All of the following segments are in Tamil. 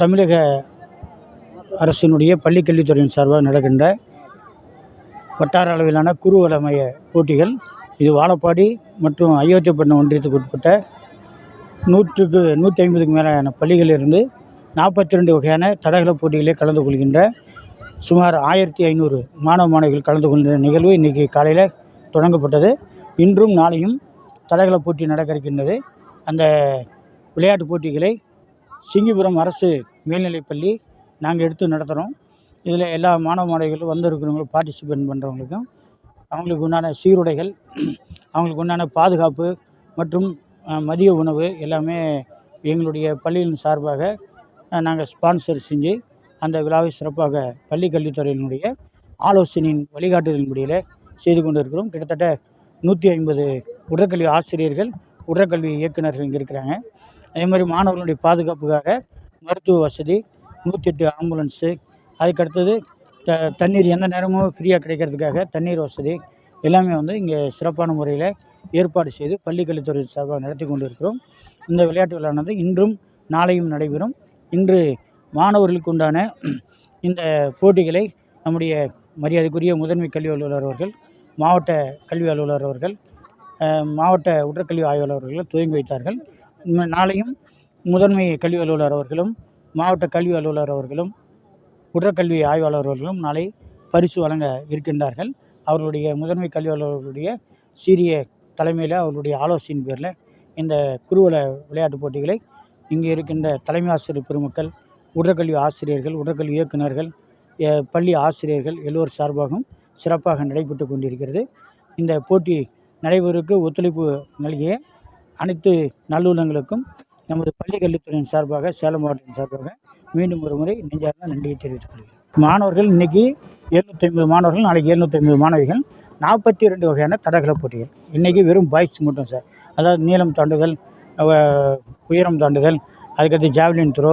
தமிழக அரசினுடைய பள்ளிக்கல்வித்துறையின் சார்பாக நடக்கின்ற வட்டார அளவிலான குறுவல மைய போட்டிகள் இது வாழப்பாடி மற்றும் அயோத்தியப்பட்டினம் ஒன்றியத்துக்கு உட்பட்ட நூற்றுக்கு நூற்றி ஐம்பதுக்கு மேலான பள்ளிகளிலிருந்து நாற்பத்தி ரெண்டு வகையான தடகள போட்டிகளில் கலந்து கொள்கின்ற சுமார் ஆயிரத்தி ஐநூறு மாணவ மாணவிகள் கலந்து கொள்கின்ற நிகழ்வு இன்றைக்கி காலையில் தொடங்கப்பட்டது. இன்றும் நாளையும் தடகள போட்டி நடக்க இருக்கின்றது. அந்த விளையாட்டு போட்டிகளை சிங்கிபுரம் அரசு மேல்நிலைப்பள்ளி நாங்கள் எடுத்து நடத்துகிறோம். இதில் எல்லா மாணவ மாணவிகளும் வந்திருக்கிறவங்களும் பார்ட்டிசிபேட் பண்ணுறவங்களுக்கும் அவங்களுக்கு உண்டான சீருடைகள் அவங்களுக்கு உண்டான பாதுகாப்பு மற்றும் மதிய உணவு எல்லாமே எங்களுடைய பள்ளியின் சார்பாக நாங்கள் ஸ்பான்சர் செஞ்சு அந்த விழாவை சிறப்பாக பள்ளி கல்வித்துறையினுடைய ஆலோசனையின் வழிகாட்டுதலின் முடியல செய்து கொண்டு இருக்கிறோம் கிட்டத்தட்ட நூற்றி ஐம்பது உடற்கல்வி ஆசிரியர்கள் உடற்கல்வி இயக்குநர்கள் இங்கே இருக்கிறாங்க. அதே மாதிரி மாணவர்களுடைய பாதுகாப்புக்காக மருத்துவ வசதி நூற்றி எட்டு ஆம்புலன்ஸு அதுக்கடுத்தது த தண்ணீர் எந்த நேரமும் ஃப்ரீயாக கிடைக்கிறதுக்காக தண்ணீர் வசதி எல்லாமே வந்து இங்கே சிறப்பான முறையில் ஏற்பாடு செய்து பள்ளிக்கல்வித்துறை சார்பாக நடத்தி கொண்டு இருக்கிறோம் இந்த விளையாட்டு விழானது இன்றும் நாளையும் நடைபெறும். இன்று மாணவர்களுக்கு உண்டான இந்த போட்டிகளை நம்முடைய மரியாதைக்குரிய முதன்மை கல்வி அலுவலர் அவர்கள் மாவட்ட கல்வி அலுவலர் அவர்கள் மாவட்ட உடற்கல்வி ஆய்வாளர்கள் துவங்கி வைத்தார்கள். நாளையும் முதன்மை கல்வி அலுவலர் அவர்களும் மாவட்ட கல்வி அலுவலர் அவர்களும் உடற்கல்வி ஆய்வாளர் அவர்களும் நாளை பரிசு வழங்க இருக்கின்றார்கள். அவர்களுடைய முதன்மை கல்வி அலுவலர்களுடைய சீரிய தலைமையில் அவர்களுடைய ஆலோசனையின் பேரில் இந்த குருவல விளையாட்டுப் போட்டிகளை இங்கே இருக்கின்ற தலைமை ஆசிரியர் பெருமக்கள் உடற்கல்வி ஆசிரியர்கள் உடற்கல்வி இயக்குநர்கள் பள்ளி ஆசிரியர்கள் எல்லோர் சார்பாகவும் சிறப்பாக நடைபெற்று கொண்டிருக்கிறது. இந்த போட்டி நடைபெறுவதற்கு ஒத்துழைப்பு நல்கிய அனைத்து நல்லுள்ளங்களுக்கும் நமது பள்ளி கல்வித்துறையின் சார்பாக சேலம் மாவட்டத்தின் சார்பாக மீண்டும் ஒரு முறை நெஞ்சார்ந்த நன்றியை தெரிவித்துக் கொள்கிறேன். மாணவர்கள் இன்னைக்கு எழுநூற்றி ஐம்பது மாணவர்கள் நாளைக்கு எழுநூற்றி ஐம்பது மாணவிகள் நாற்பத்தி ரெண்டு வகையான தடகள போட்டிகள். இன்றைக்கி வெறும் பாய்ஸ் மட்டும் சார் அதாவது நீளம் தாண்டுதல் உயரம் தாண்டுதல் அதுக்கடுத்து ஜாவ்லின் த்ரோ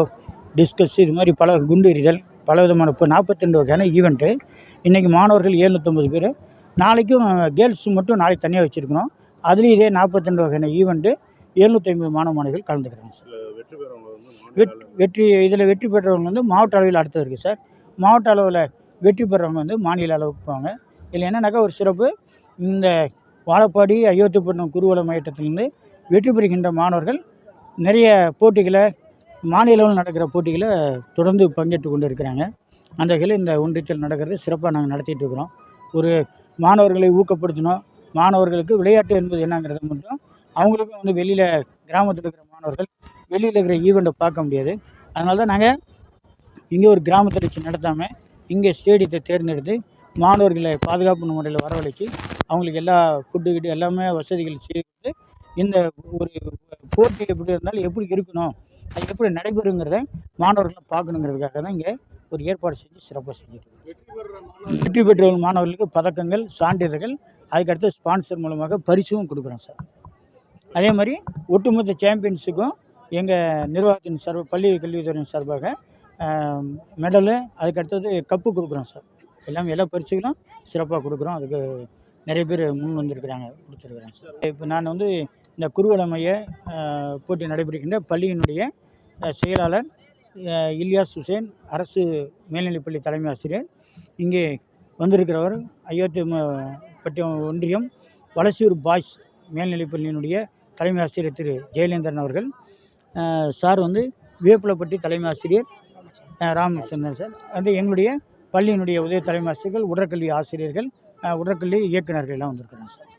டிஸ்கஸ் இது மாதிரி பல குண்டு எறிதல் பல விதமான இப்போ நாற்பத்தி ரெண்டு வகையான ஈவெண்ட்டு இன்றைக்கி மாணவர்கள் எழுநூற்றம்பது பேர். நாளைக்கும் கேர்ள்ஸ் மட்டும் நாளைக்கு தனியாக வச்சுருக்கணும். அதுலேயும் இதே நாற்பத்தி ரெண்டு வகையான ஈவெண்ட்டு எழுநூற்றி ஐம்பது மாணவ மாணவிகள் கலந்துக்கிறாங்க சார். வெற்றி பெறவங்க வெற்றி இதில் வெற்றி பெற்றவங்க வந்து மாவட்ட அளவில் அடுத்தது இருக்குது சார். மாவட்ட அளவில் வெற்றி பெறவங்க வந்து மாநில அளவுக்கு போவாங்க. இதில் என்னன்னாக்கா ஒரு சிறப்பு இந்த வாழப்பாடி அயோத்திப்பட்டினம் குருவல மையத்திலிருந்து வெற்றி பெறுகின்ற மாணவர்கள் நிறைய போட்டிகளை மாநில அளவில் நடக்கிற போட்டிகளை தொடர்ந்து பங்கேற்று கொண்டு இருக்கிறாங்க அந்த வகையில் இந்த ஒன்றியத்தில் நடக்கிறது சிறப்பாக நாங்கள் நடத்திட்டு இருக்கிறோம். ஒரு மாணவர்களை ஊக்கப்படுத்தணும் மாணவர்களுக்கு விளையாட்டு என்பது என்னங்கிறது மட்டும் அவங்களுக்கும் வந்து வெளியில் கிராமத்தில் இருக்கிற மாணவர்கள் வெளியில் இருக்கிற ஈவெண்ட்டை பார்க்க முடியாது. அதனால தான் நாங்கள் இங்கே ஒரு கிராமத்தில் வச்சு நடத்தாமல் இங்கே ஸ்டேடியத்தை தேர்ந்தெடுத்து மாணவர்களை பாதுகாப்பு முறையில் வரவழைச்சு அவங்களுக்கு எல்லா ஃபுட்டு கிட்டு எல்லாமே வசதிகள் செய்து இந்த ஒரு போட்டி எப்படி இருந்தாலும் எப்படி இருக்கணும் அது எப்படி நடைபெறுங்கிறத மாணவர்களை பார்க்கணுங்கிறதுக்காக தான் இங்கே ஒரு ஏற்பாடு செஞ்சு சிறப்பாக செஞ்சுட்டு வெற்றி வெற்றி பெற்ற மாணவர்களுக்கு பதக்கங்கள் சான்றிதழ்கள் அதுக்கடுத்து ஸ்பான்சர் மூலமாக பரிசும் கொடுக்குறோம் சார். அதே மாதிரி ஒட்டுமொத்த சாம்பியன்ஸுக்கும் எங்கள் நிர்வாகத்தின் சார்பாக பள்ளி கல்வித்துறையின் சார்பாக மெடலு அதுக்கடுத்தது கப்பு கொடுக்குறோம் சார். எல்லாம் எல்லா பரிசுகளும் சிறப்பாக கொடுக்குறோம். அதுக்கு நிறைய பேர் முன் வந்திருக்கிறாங்க கொடுத்துருக்குறாங்க சார். இப்போ நான் வந்து இந்த குருவலமைய போட்டி நடைபெறுகின்ற பள்ளியினுடைய செயலாளர் ஆ, இல்யாஸ் ஹுசேன் அரசு மேல்நிலைப்பள்ளி தலைமை ஆசிரியர். இங்கே வந்திருக்கிறவர் அயோத்தி ம- ஒன்றியம் வளசூர் பாய்ஸ் மேல்நிலைப்பள்ளியினுடைய தலைமை ஆசிரியர் திரு ஜெயலேந்திரன் அவர்கள். சார் வந்து வேப்பிலப்பட்டி தலைமை ஆசிரியர் அஹ், ராமச்சந்திரன் சார். வந்து எங்களுடைய பள்ளியினுடைய உதவி தலைமை ஆசிரியர்கள் உடற்கல்வி ஆசிரியர்கள் உடற்கல்வி இயக்குநர்கள் எல்லாம் வந்திருக்கிறாங்க சார்.